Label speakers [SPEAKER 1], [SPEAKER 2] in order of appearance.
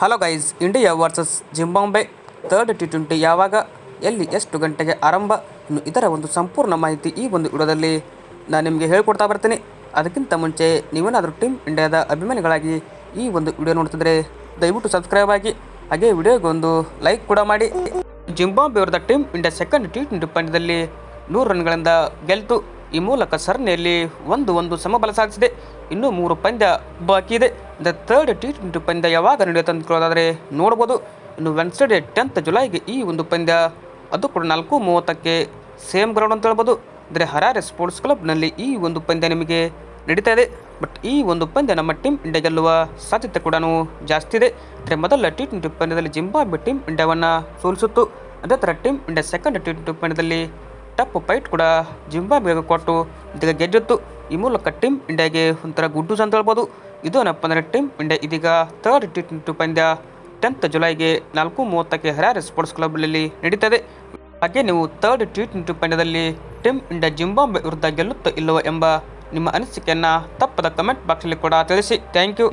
[SPEAKER 1] Hello guys, India versus Zimbabwe third T twenty ಯಾವಾಗ, ಎಲ್ಲಿ, ಎಷ್ಟು ಗಂಟೆಗೆ ಆರಂಭ, ಇನ್ನು ಇದರ ಒಂದು ಸಂಪೂರ್ಣ ಮಾಹಿತಿ ಈ ಒಂದು ವಿಡಿಯೋದಲ್ಲಿ ನಾನು ನಿಮಗೆ ಹೇಳ್ಕೊಡ್ತಾ ಬರ್ತೀನಿ. ಅದಕ್ಕಿಂತ ಮುಂಚೆ, ನೀವೇನಾದರೂ ಟೀಮ್ ಇಂಡಿಯಾದ ಅಭಿಮಾನಿಗಳಾಗಿ ಈ ಒಂದು ವಿಡಿಯೋ ನೋಡ್ತಿದ್ರೆ ದಯವಿಟ್ಟು ಸಬ್ಸ್ಕ್ರೈಬ್ ಆಗಿ, ಹಾಗೆ ವಿಡಿಯೋಗೊಂದು ಲೈಕ್ ಕೂಡ ಮಾಡಿ. Zimbabwe ಅವರದ team India second T twenty ಪಂದ್ಯದಲ್ಲಿ ನೂರು ರನ್ಗಳಿಂದ ಗೆಲ್ತು. ಈ ಮೂಲಕ ಸರಣಿಯಲ್ಲಿ ಒಂದು ಒಂದು ಸಮಬಲ ಸಾಧಿಸಿದೆ. ಇನ್ನೂ ಮೂರು ಪಂದ್ಯ ಬಾಕಿ ಇದೆ. ದ ಥರ್ಡ್ ಟಿ ಟ್ವೆಂಟಿ ಪಂದ್ಯ ಯಾವಾಗ ನಡೆಯುತ್ತೆ ಕೇಳೋದಾದರೆ ನೋಡ್ಬೋದು. ಇನ್ನು ವೆನ್ಸ್ಡೇ ಟೆಂತ್ ಜುಲೈಗೆ ಈ ಒಂದು ಪಂದ್ಯ ಅದು ಕೂಡ ನಾಲ್ಕು ಮೂವತ್ತಕ್ಕೆ ಸೇಮ್ ಗ್ರೌಂಡ್ ಅಂತ ಹೇಳ್ಬೋದು. ಅಂದರೆ ಹರಾರೆ ಸ್ಪೋರ್ಟ್ಸ್ ಕ್ಲಬ್ನಲ್ಲಿ ಈ ಒಂದು ಪಂದ್ಯ ನಿಮಗೆ ನಡೀತಾ ಇದೆ. ಬಟ್ ಈ ಒಂದು ಪಂದ್ಯ ನಮ್ಮ ಟೀಮ್ ಇಂಡಿಯಾ ಗೆಲ್ಲುವ ಸಾಧ್ಯತೆ ಕೂಡ ಜಾಸ್ತಿ ಇದೆ. ಅಂದರೆ ಮೊದಲ ಟಿ ಟ್ವೆಂಟಿ ಪಂದ್ಯದಲ್ಲಿ ಜಿಂಬಾಬ್ವೆ ಟೀಮ್ ಇಂಡಿಯಾವನ್ನು ಸೋಲಿಸಿತ್ತು. ಅದೇ ಥರ team India second T twenty ಪಂದ್ಯದಲ್ಲಿ ಟಫ್ ಫೈಟ್ ಕೂಡ ಜಿಂಬಾಬ್ವೆಗೆ ಕೊಟ್ಟು ಇದೀಗ ಗೆದ್ದಿತ್ತು ಈ ಮೂಲಕ ಟೀಮ್ ಇಂಡಿಯಾಗೆ ಒಂಥರ ಗುಡ್ಡೂಸ್ ಅಂತ ಹೇಳ್ಬೋದು. ಇದೇನಪ್ಪ ಅಂದರೆ ಟೀಮ್ ಇಂಡಿಯಾ ಇದೀಗ ಥರ್ಡ್ ಟಿ ಟ್ವೆಂಟಿ ಪಂದ್ಯ ಟೆಂತ್ ಜುಲೈಗೆ ನಾಲ್ಕು ಮೂವತ್ತಕ್ಕೆ ಹರಾರ ಸ್ಪೋರ್ಟ್ಸ್ ಕ್ಲಬ್ನಲ್ಲಿ ನಡೀತದೆ. ಹಾಗೆ ನೀವು ಥರ್ಡ್ ಟಿ ಟ್ವೆಂಟಿ ಪಂದ್ಯದಲ್ಲಿ ಟೀಮ್ ಇಂಡಿಯಾ ಜಿಂಬಾಬ್ವೆ ವಿರುದ್ಧ ಗೆಲ್ಲುತ್ತೋ ಇಲ್ಲವೋ ಎಂಬ ನಿಮ್ಮ ಅನಿಸಿಕೆಯನ್ನು ತಪ್ಪದ ಕಮೆಂಟ್ ಬಾಕ್ಸಲ್ಲಿ ಕೂಡ ತಿಳಿಸಿ. Thank you